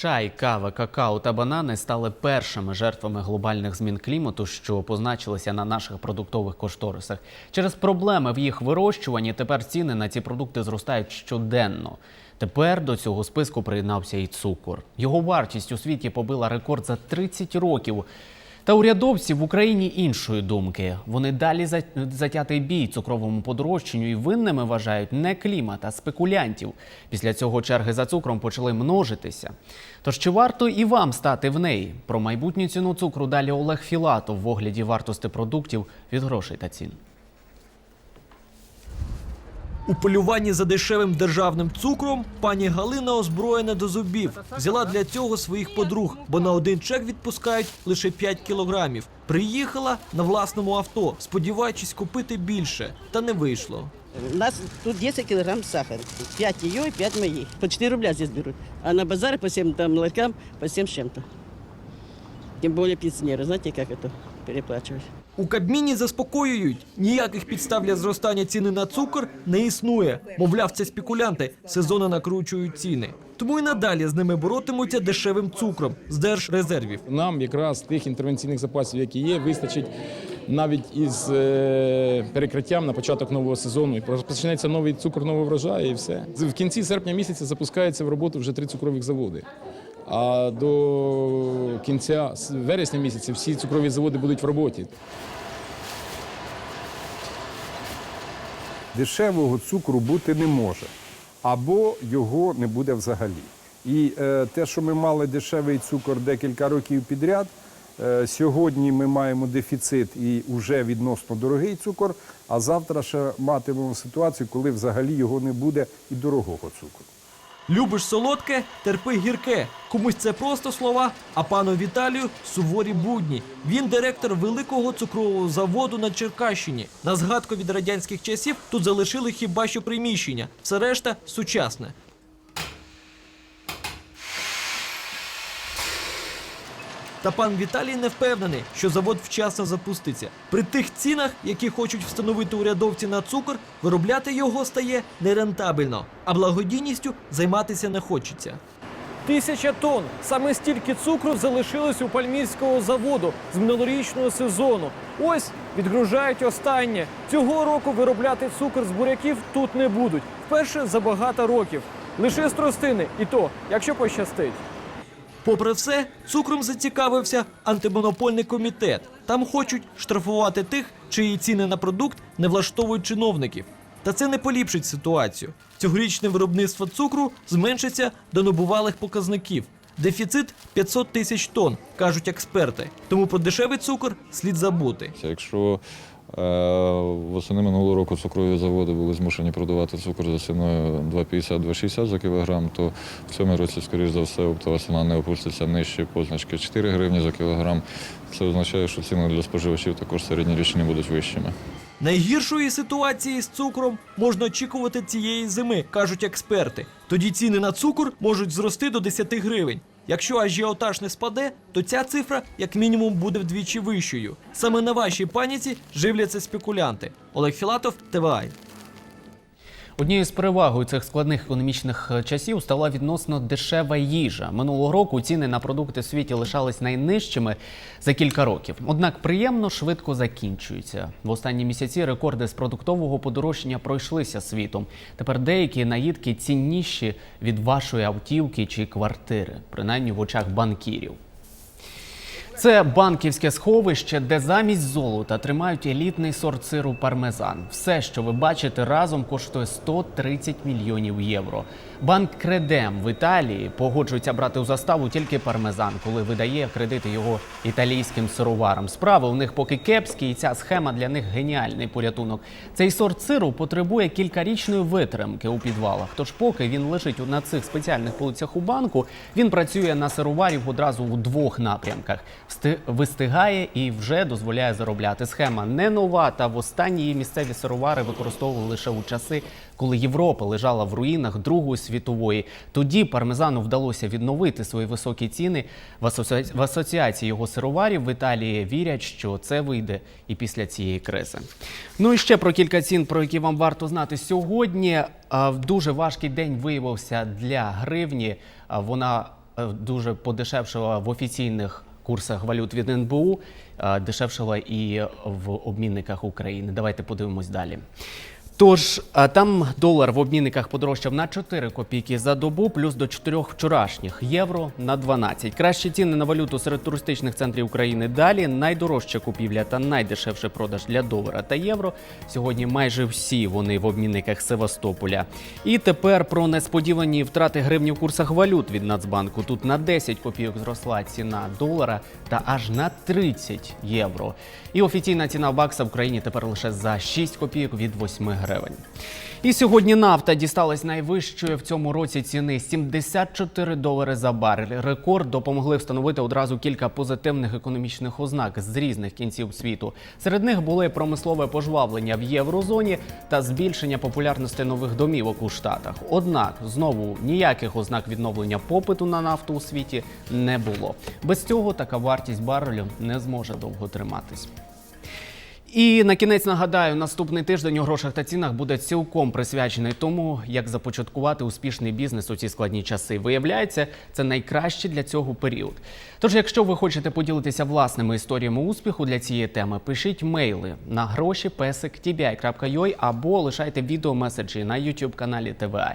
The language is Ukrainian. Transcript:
Чай, кава, какао та банани стали першими жертвами глобальних змін клімату, що позначилися на наших продуктових кошторисах. Через проблеми в їх вирощуванні тепер ціни на ці продукти зростають щоденно. Тепер до цього списку приєднався і цукор. Його вартість у світі побила рекорд за 30 років. Та урядовці в Україні іншої думки. Вони далі за- затятий бій цукровому подорожчанню і винними вважають не клімат, а спекулянтів. Після цього черги за цукром почали множитися. Тож чи варто і вам стати в неї? Про майбутню ціну цукру далі Олег Філатов в огляді вартості продуктів від грошей та цін. У полюванні за дешевим державним цукром пані Галина озброєна до зубів. Взяла для цього своїх подруг, бо на один чек відпускають лише 5 кілограмів. Приїхала на власному авто, сподіваючись купити більше, та не вийшло. У нас тут 10 килограмм сахара. 5 ее и 5 моих. По 4 рубля здесь берут. А на базаре по 7 там ларькам по 7 с чем-то. Тем более пенсионеры. Знаете, как это переплачивать? У Кабміні заспокоюють, ніяких підстав для зростання ціни на цукор не існує. Мовляв, це спекулянти сезону накручують ціни. Тому і надалі з ними боротимуться дешевим цукром з держрезервів. Нам якраз тих інтервенційних запасів, які є, вистачить навіть із е, перекриттям на початок нового сезону. І почнеться новий цукор, новий врожай, і все. В кінці серпня місяця запускаються в роботу вже три цукрових заводи. А до кінця вересня місяця всі цукрові заводи будуть в роботі. дешевого цукру бути не може, або його не буде взагалі. І е, те, що ми мали дешевий цукор декілька років підряд, е, сьогодні ми маємо дефіцит і вже відносно дорогий цукор, а завтра ще матимемо ситуацію, коли взагалі його не буде і дорогого цукру. Любиш солодке, терпи гірке. Комусь це просто слова, а пану Віталію суворі будні. Він директор великого цукрового заводу на Черкащині. На згадку від радянських часів тут залишили хіба що приміщення. Все решта сучасне. Та пан Віталій не впевнений, що завод вчасно запуститься. При тих цінах, які хочуть встановити урядовці на цукор, виробляти його стає нерентабельно, а благодійністю займатися не хочеться. Тисяча тонн. Саме стільки цукру залишилось у пальмірського заводу з минулорічного сезону. Ось відгружають останнє. Цього року виробляти цукор з буряків тут не будуть. Вперше за багато років. Лише з тростини, і то, якщо пощастить. Попри все, цукром зацікавився антимонопольний комітет. Там хочуть штрафувати тих, чиї ціни на продукт не влаштовують чиновників. Та це не поліпшить ситуацію. Цьогорічне виробництво цукру зменшиться до набувалих показників. Дефіцит 500 тисяч тонн, кажуть експерти. Тому про дешевий цукор слід забути. Якщо восени минулого року цукрові заводи були змушені продавати цукор за ціною 2,50-2,60 за кілограм, то в цьому році, скоріш за все, оптова ціна не опуститься нижче позначки 4 гривні за кілограм. Це означає, що ціни для споживачів також середньорічні будуть вищими. Найгіршої ситуації з цукром можна очікувати цієї зими, кажуть експерти. Тоді ціни на цукор можуть зрости до 10 гривень. Якщо ажіотаж не спаде, то ця цифра як мінімум буде вдвічі вищою. Саме на вашій паніці живляться спекулянти. Олег Філатов, ТВАЙ. Однією з перевагою цих складних економічних е, часів стала відносно дешева їжа. Минулого року ціни на продукти в світі лишались найнижчими за кілька років. Однак приємно швидко закінчуються. В останні місяці рекорди з продуктового подорожчання пройшлися світом. Тепер деякі наїдки цінніші від вашої автівки чи квартири, принаймні в очах банкірів. Це банківське сховище, де замість золота тримають елітний сорт сиру пармезан. Все, що ви бачите разом, коштує 130 мільйонів євро. Банк Кредем в Італії погоджується брати у заставу тільки пармезан, коли видає кредити його італійським сироварам. Справи у них поки кепські, і ця схема для них геніальний порятунок. Цей сорт сиру потребує кількарічної витримки у підвалах. Тож, поки він лежить на цих спеціальних полицях у банку, він працює на сироварів одразу у двох напрямках. Вистигає і вже дозволяє заробляти. Схема не нова, та востаннє її місцеві сировари використовували лише у часи, коли Європа лежала в руїнах Другої світової. Тоді пармезану вдалося відновити свої високі ціни. В, асоці... в асоціації його сироварів в Італії вірять, що це вийде і після цієї кризи. Ну і ще про кілька цін, про які вам варто знати сьогодні. Дуже важкий день виявився для гривні. Вона е, дуже подешевшала в офіційних курсах валют від НБУ, е, дешевшала і в обмінниках України. Давайте подивимось далі. Тож там долар в обмінниках подорожчав на 4 копійки за добу, плюс до 4 вчорашніх євро на 12. Кращі ціни на валюту серед туристичних центрів України далі. Найдорожча купівля та найдешевший продаж для долара та євро. Сьогодні майже всі вони в обмінниках Севастополя. І тепер про несподівані втрати гривні в курсах валют від Нацбанку. Тут на 10 копійок зросла ціна долара та аж на 30 євро. І офіційна ціна бакса в Україні тепер лише за 6 копійок від 8 гривень. І сьогодні нафта дісталась найвищої в цьому році ціни 74 долари за барель. Рекорд допомогли встановити одразу кілька позитивних економічних ознак з різних кінців світу. Серед них були промислове пожвавлення в єврозоні та збільшення популярності нових домівок у штатах. Однак знову ніяких ознак відновлення попиту на нафту у світі не було. Без цього така вартість барелю не зможе довго триматись. І на кінець нагадаю, наступний тиждень у грошах та цінах буде цілком присвячений тому, як започаткувати успішний бізнес у ці складні часи. Виявляється, це найкраще для цього період. Тож, якщо ви хочете поділитися власними історіями успіху для цієї теми, пишіть мейли на гроші або лишайте відеомеседжі на YouTube каналі ТВА.